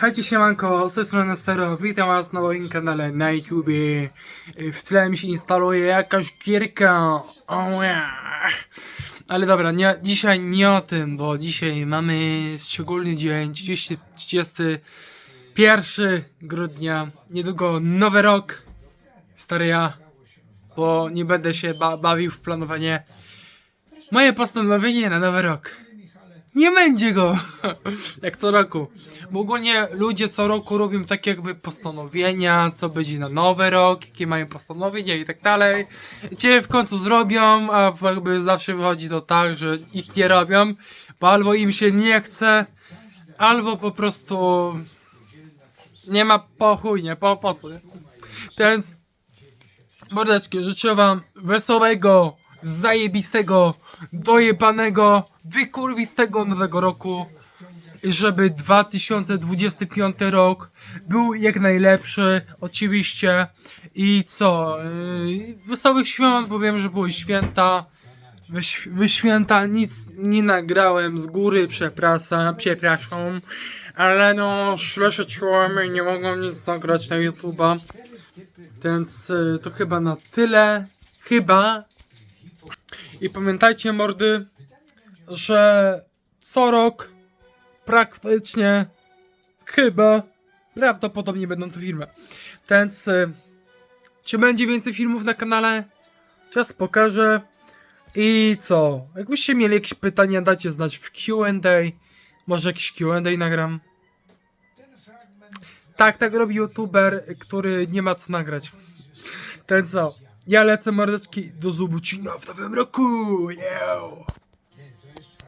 Hejcie siemanko, z tej strony Stero, witam was na moim kanale na YouTubie. W tle mi się instaluje jakaś gierka. Oh yeah. Ale dobra, nie, dzisiaj nie o tym, bo dzisiaj mamy szczególny dzień, 30, 31 grudnia, niedługo nowy rok. Stary ja, bo nie będę się ba bawił w planowanie. Moje postanowienie na nowy rok. Nie będzie go! Jak co roku. Bo ogólnie ludzie co roku robią takie jakby postanowienia, co będzie na nowy rok, jakie mają postanowienia i tak dalej. Cię w końcu zrobią, a jakby zawsze wychodzi to tak, że ich nie robią, bo albo im się nie chce, albo po prostu nie ma po chuj, nie, po, po co, nie? Więc Mordeczki, życzę wam wesołego, zajebistego, dojebanego, wykurwistego nowego roku. Żeby 2025 rok był jak najlepszy, oczywiście. I co? Yy, wesołych świąt, bo wiem, że były święta. Wy, św- wy święta nic nie nagrałem z góry, przepraszam, przepraszam. Ale no, źle się czułem i nie mogłem nic nagrać na YouTube'a. Więc y, to chyba na tyle. Chyba. I pamiętajcie, mordy, że co rok praktycznie chyba prawdopodobnie będą to filmy. Więc y, czy będzie więcej filmów na kanale? Czas pokażę. I co? Jakbyście mieli jakieś pytania, dajcie znać w QA. Może jakiś QA nagram. Tak, tak robi youtuber, który nie ma co nagrać. Ten co? Ja lecę mordeczki do zobaczenia w nowym roku. Yeah.